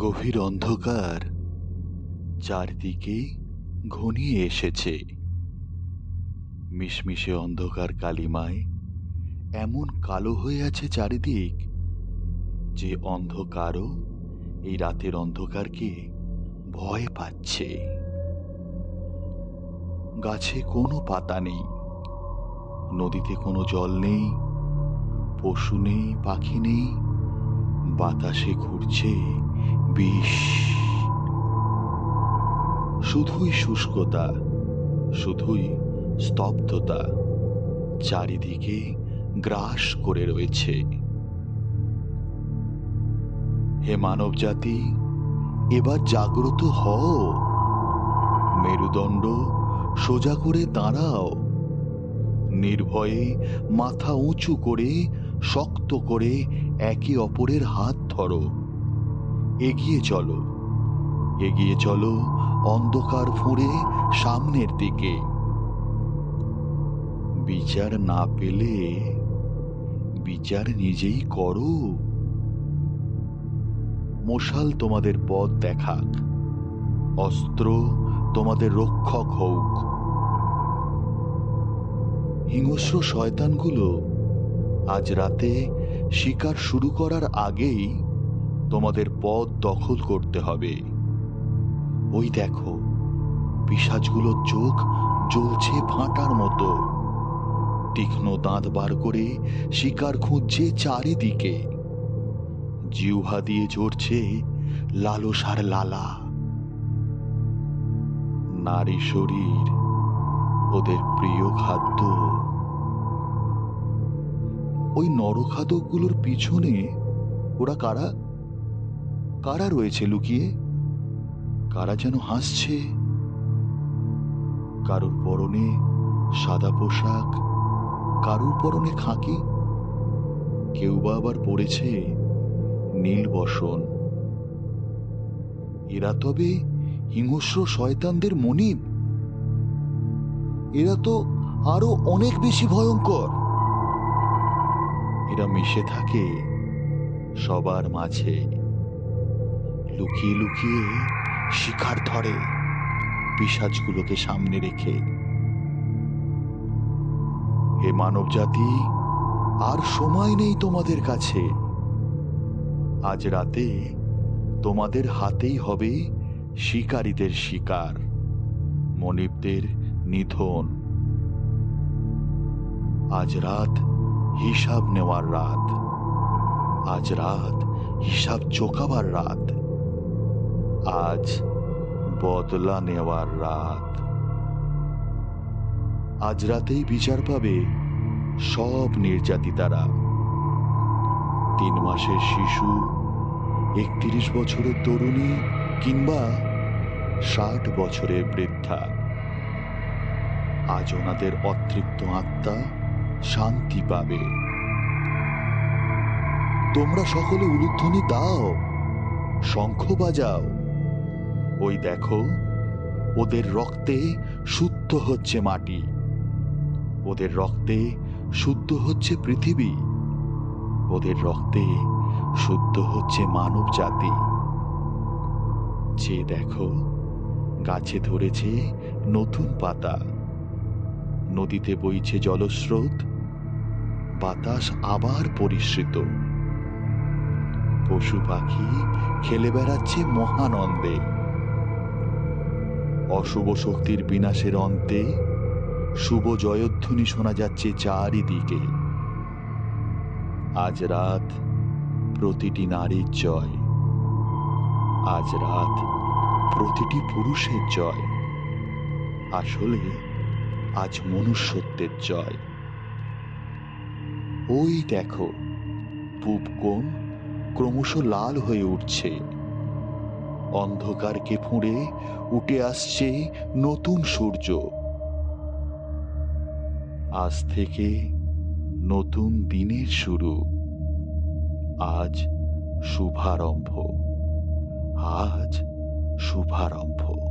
গভীর অন্ধকার চারদিকে ঘনিয়ে এসেছে। মিশমিশে অন্ধকার কালিমায় এমন কালো হয়ে আছে চারিদিক যে অন্ধকারও এই রাতের অন্ধকারকে ভয় পাচ্ছে। গাছে কোনো পাতা নেই, নদীতে কোনো জল নেই, পশু নেই, পাখি নেই, বাতাসে ঘুরছে বিষ। শুধুই শুষ্কতা, শুধুই স্তব্ধতা চারিদিকে গ্রাস করে রয়েছে। হে মানব জাতি এবার জাগ্রত হও। মেরুদণ্ড সোজা করে দাঁড়াও। নির্ভয়ে মাথা উঁচু করে, শক্ত করে একে অপরের হাত ধরো। এগিয়ে চলো। এগিয়ে চলো অন্ধকার ফুঁড়ে সামনের দিকে। বিচার না পেলে বিচার নিজেই করো। মশাল তোমাদের পথ দেখাক, অস্ত্র তোমাদের রক্ষক হোক। হিংস্র শয়তানগুলো আজ রাতে শিকার শুরু করার আগেই তোমাদের পথ দখল করতে হবে। ওই দেখো পিসাজগুলোর চোখ জ্বলছে ভাঁটার মতো। তীক্ষ্ণ দাঁত বার করে শিকার খুঁজছে চারিদিকে। জিউহা দিয়ে ঝরছে লালসার লালা। নারী শরীর, ওদের প্রিয় খাদ্য। ওই নরখাদকগুলোর পিছনে ওরা কারা? কারা রয়েছে লুকিয়ে? কারা যেন হাসছে? কারোর পরনে সাদা পোশাক, কারুর পরনে খাঁকি? কেউ বা আবার পড়েছে নীল বসন। এরা তবে হিংস্র শয়তানদের মনিব। এরা তো আরও অনেক বেশি ভয়ঙ্কর। এরা মিশে থাকে সবার মাঝে। লুকিয়ে লুকিয়ে শিকার ধরে পিসাজগুলোকে সামনে রেখে। হে মানব জাতি আর সময় নেই তোমাদের কাছে। আজ রাতে তোমাদের হাতেই হবে শিকারীদের শিকার, মনিবদের নিধন। আজ রাত হিসাব নেওয়ার রাত। আজ রাত হিসাব চোকাবার রাত। আজ বদলা নেওয়ার রাত। আজ রাতেই বিচার পাবে সব নির্যাতিতারা। তিন মাসের শিশু, একত্রিশ বছরের তরুণী কিংবা ষাট বছরের বৃদ্ধা। আজ ওনাদের অতৃপ্ত আত্মা শান্তি পাবে। তোমরা সকলে উলুধ্বনি দাও, শঙ্খ বাজাও। ওই দেখো, ওদের রক্তে শুদ্ধ হচ্ছে মাটি। ওদের রক্তে শুদ্ধ হচ্ছে পৃথিবী। ওদের রক্তে শুদ্ধ হচ্ছে মানব জাতি। যে দেখো, গাছে ধরেছে নতুন পাতা। নদীতে বইছে জলস্রোত। বাতাস আবার পরিশ্রিত। পশু পাখি খেলে বেড়াচ্ছে মহানন্দে। অশুভ শক্তির বিনাশের অন্তে শুভ জয়ধ্বনি শোনা যাচ্ছে চারিদিকে। আজ রাত প্রতিটি নারীর জয়। আজ রাত প্রতিটি পুরুষের জয়। আসলে আজ মনুষ্যত্বের জয়। ওই দেখো, পূব ক্রমশ লাল হয়ে উঠছে। অন্ধকারকে ফুঁড়ে উঠে আসছে নতুন সূর্য। আজ থেকে নতুন দিনের শুরু। আজ শুভারম্ভ। আজ শুভারম্ভ।